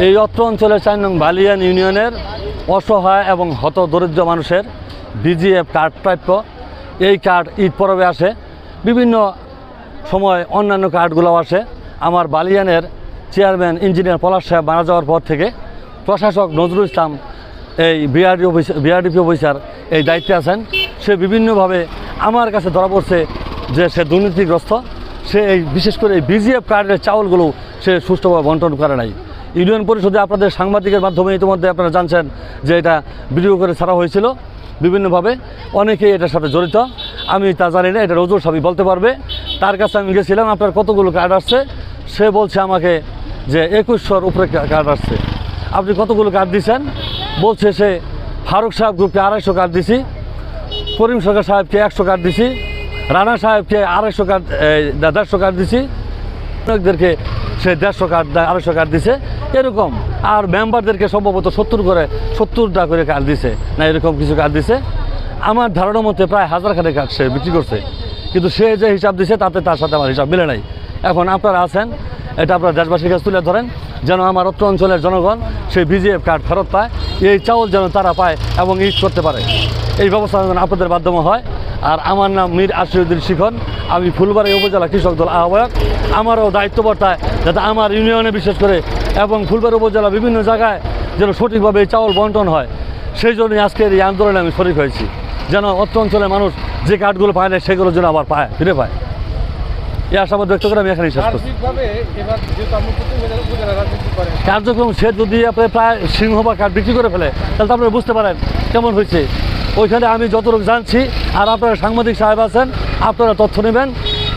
এই অত্র অঞ্চলের চার নং বালিয়ান ইউনিয়নের অসহায় এবং হত দরিদ্র মানুষের বিজিএফ কার্ড প্রাপ্য। এই কার্ড ঈদ পরবে আসে। বিভিন্ন সময় অন্যান্য কার্ডগুলোও আসে। আমার বালিয়ানের চেয়ারম্যান ইঞ্জিনিয়ার পলাশ সাহেব মারা যাওয়ার পর থেকে প্রশাসক নজরুল ইসলাম এই বিআরডি অফিস বিআরডিপি অফিসার এই দায়িত্বে আছেন। সে বিভিন্নভাবে আমার কাছে ধরা পড়ছে যে সে দুর্নীতিগ্রস্ত। সে এই বিশেষ করে এই বিজিএফ কার্ডের চাউলগুলো সে সুষ্ঠুভাবে বন্টন করে নাই। ইউনিয়ন পরিষদে আপনাদের সাংবাদিকের মাধ্যমে ইতিমধ্যে আপনারা জানছেন যে এটা ভিডিও করে ছাড়া হয়েছিল বিভিন্নভাবে। অনেকেই এটার সাথে জড়িত। আমি তা জানি না এটা রজুর সবই বলতে পারবে। তার কাছে আমি গেছিলাম, আপনার কতগুলো কার্ড আসছে? সে বলছে আমাকে যে একুশশোর উপরে কার্ড আসছে। আপনি কতগুলো কার্ড দিয়েছেন বলছে সে ফারুক সাহেব গ্রুপকে আড়াইশো কার্ড দিছি, করিম সরকার সাহেবকে একশো কার্ড দিছি, রানা সাহেবকে আড়াইশো কার্ড দেড়শো কার্ড দিছি। অনেকদেরকে সে দেড়শো কার্ড দেয়, আড়াইশো কার্ড দিছে এরকম। আর মেম্বারদেরকে সম্ভবত সত্তর করে সত্তরটা করে কার্ড দিছে না এরকম কিছু কার্ড দিছে। আমার ধারণা মতে প্রায় হাজার খানেক কার্ড সে বিক্রি করছে। কিন্তু সে যে হিসাব দিছে তাতে তার সাথে আমার হিসাব মিলে নাই। এখন আপনারা আছেন এটা আপনার দেশবাসীর কাছে তুলে ধরেন যেন আমার অত্র অঞ্চলের জনগণ সেই বিজিএফ কার্ড ফেরত পায় এই চাউল যেন তারা পায় এবং ঈদ করতে পারে। এই ব্যবস্থা যেন আপনাদের মাধ্যমে হয়। আর আমার নাম মীর আশিউদ্দিন শিখন আমি ফুলবাড়ি উপজেলা কৃষক দল আহ্বায়ক। আমারও দায়িত্ব বর্তায় যাতে আমার ইউনিয়নে বিশেষ করে এবং ফুলবাড়ি উপজেলা বিভিন্ন জায়গায় যেন সঠিকভাবে এই চাউল বন্টন হয় সেই জন্যই আজকের এই আন্দোলনে আমি শরিক হয়েছি। যেন অত্র অঞ্চলের মানুষ যে কার্ডগুলো পায় না সেগুলো যেন আবার পায় ফিরে পায়। এই আশাবাদ ব্যক্ত করে আমি এখানে শেষ করছি। কার্যক্রম সে যদি আপনি প্রায় সিংহ বা কাঠ বিক্রি করে ফেলে তাহলে তো আপনারা বুঝতে পারেন কেমন হয়েছে। ওইখানে আমি যতটুকু জানছি আর আপনারা সাংবাদিক সাহেব আছেন আপনারা তথ্য নেবেন।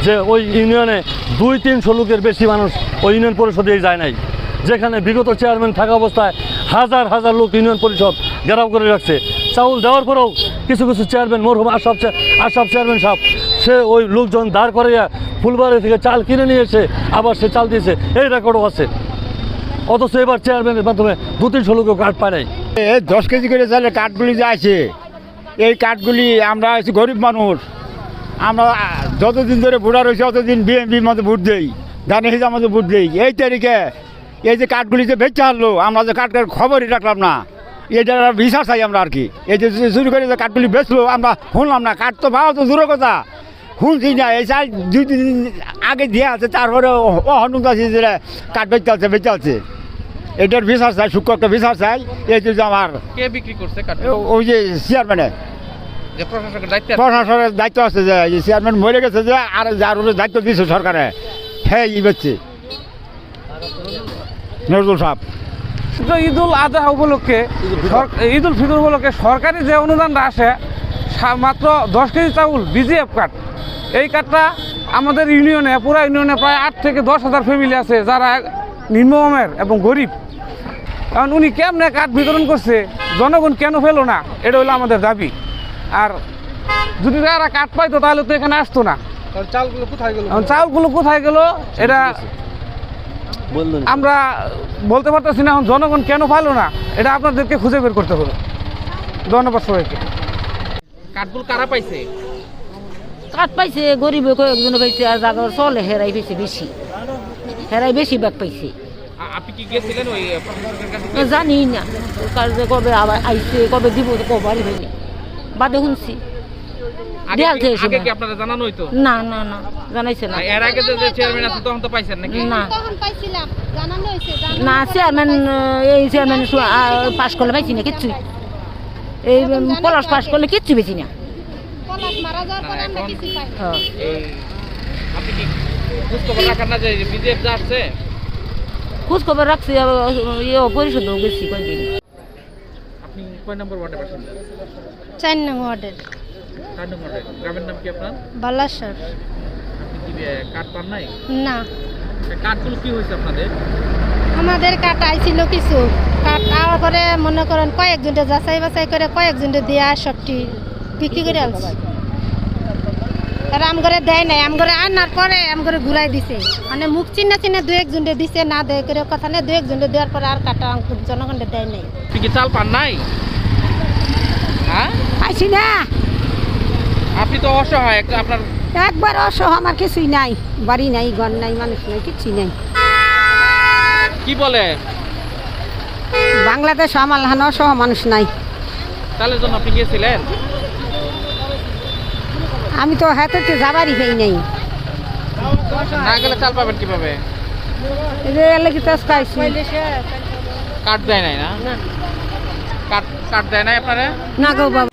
যে ওই ইউনিয়নে দুই তিনশো লোকের বেশি মানুষ ওই ইউনিয়ন পরিষদে যায় নাই। যেখানে বিগত চেয়ারম্যান থাকা অবস্থায় হাজার হাজার লোক ইউনিয়ন পরিষদ ঘেরাও করে রাখছে। চাউল দেওয়ার পরেও কিছু কিছু চেয়ারম্যান, মরহুম আশাফ আশাফ চেয়ারম্যান সাহেব, সে ওই লোকজন দাঁড় করাইয়া ফুলবাড়ি থেকে চাল কিনে নিয়ে এসে আবার সে চাল দিয়েছে। এই রেকর্ডও আছে। অথচ এবার চেয়ারম্যানের মাধ্যমে দু তিনশো লোকেও কার্ড পায় নাই। দশ কেজি করে চালের কাঠগুলি যে আছে, এই কাঠগুলি আমরা গরিব মানুষ। আমরা যতদিন ধরে ভোটার রয়েছে অতদিন বিএনপির মধ্যে ভোট দেই ধানের হিসাব মধ্যে ভোট দেই। এই তারিখে এই যে কাঠগুলি যে বেচে হারলো আমরা যে কাঠের খবরই রাখলাম না। আর বিচার চাই আমরা আর কি। এই যে চুরি করে যে কাঠগুলি বেচলো আমরা শুনলাম না। কাঠ তো ভালো তো দূরের কথা। শুনছি না এই চাল দুই তিন দিন আগে দিয়ে আছে তারপরে অহনুক আছে যে কাঠ বেচতে আছে বেচতে আছে। এটার বিচার চাই শুক্রকে বিচার চাই এই যে আমার কে বিক্রি করছে ওই যে চেয়ারম্যানে যে প্রশাসকের দায়িত্ব আছে? প্রশাসনের দায়িত্ব আছে যে চেয়ারম্যান মরে গেছে যে আর যার উপরে দায়িত্ব দিয়েছে সরকারে হ্যাঁ ই বেচছে নজরুল সাহেব। ঈদুল আজহা উপলক্ষে ঈদুল ফিতর উপলক্ষে সরকারি যে অনুদানটা আসে মাত্র দশ কেজি চাউল বিজিএফ কার্ড এই কার্ডটা আমাদের ইউনিয়নে পুরো ইউনিয়নে প্রায় আট থেকে দশ হাজার ফ্যামিলি আছে যারা নিম্নমের এবং গরিব। কারণ উনি কেমনে কার্ড বিতরণ করছে জনগণ কেন ফেলো না এটা হলো আমাদের দাবি। আর যদি তারা কার্ড পাইতো তাহলে তো এখানে আসতো না। তাহলে চালগুলো কোথায় গেল? এখন চাউলগুলো কোথায় গেল এটা আমরা বলতে পারতেছি না এখন জনগণ কেন পাইলো না এটা আপনাদেরকে খুঁজে বের করতে হবে। ধন্যবাদ সবাইকে। কাঠগুলো কারা পাইছে? কাঠ পাইছে গরিবে কয়েকজন পাইছে আর জাগর চলে হেরাই পাইছে বেশি। হেরাই বেশি ব্যাগ পাইছে। জানি না কবে আবার আইছে কবে দিব কবার হয়নি। বাদে শুনছি। না। কি আপনারা জানানো হইতো? না না না জানাইছে না। এর আগে যে চেয়ারম্যান আছে তখন তো পাইছেন নাকি? না। তখন পাইছিলাম জানানো হয়েছে জানানো না চেয়ারম্যান এই চেয়ারম্যান পাস করলে পাইছি না কিচ্ছু এই পলাশ পাস করলে কিচ্ছু বেশি না। পলাশ মারা যাওয়ার পরে আমরা এখন- কিছু পাই হ্যাঁ। খোঁজ খবর রাখছি ইয়ে পরিশোধও গেছি কয়েকদিন আপনি কয় নম্বর ওয়ার্ডে বাসিন্দা? চার নং ওয়ার্ডের। চার নম্বর ওয়ার্ডে গ্রামের নাম কি আপনার? বালাসর। আপনি কি কার্ড পান নাই? না। কার্ডগুলো কি হয়েছে আপনাদের? আমাদের কাঠ আইছিল কিছু। কাঠ আওয়ার পরে মনে করেন কয়েকজনটা যাচাই বাছাই করে কয়েকজনটা দেয়া সবটি বিক্রি করে আনছি। করে দেয় নাই আম করে আনার পরে আম করে ঘুরাই দিছে। মানে মুখ চিহ্ন চিহ্ন দু একজনটা দিছে না দেয় করে কথা নেই দু একজনটা দেওয়ার পরে আর কাটা জনগণটা দেয় নাই। কি চাল পান নাই? হ্যাঁ? পাইছি না। আপনি তো অসহায় একটা আপনার একবার অসহ আমার কিছুই নাই বাড়ি নাই ঘর নাই মানুষ নাই কিছুই নাই। কি বলে? বাংলাদেশ আমার হান অসহ মানুষ নাই। চালের জন্য আপনি গিয়েছিলেন? আমি তো হাতে যাবারই পাই নাই। না গেলে চাল পাবেন কীভাবে? এই যে এলে কি তেজ খাইছি। কাট দেয় নাই না? কাট কাট দেয় নাই আপনারা? না গো বাবা।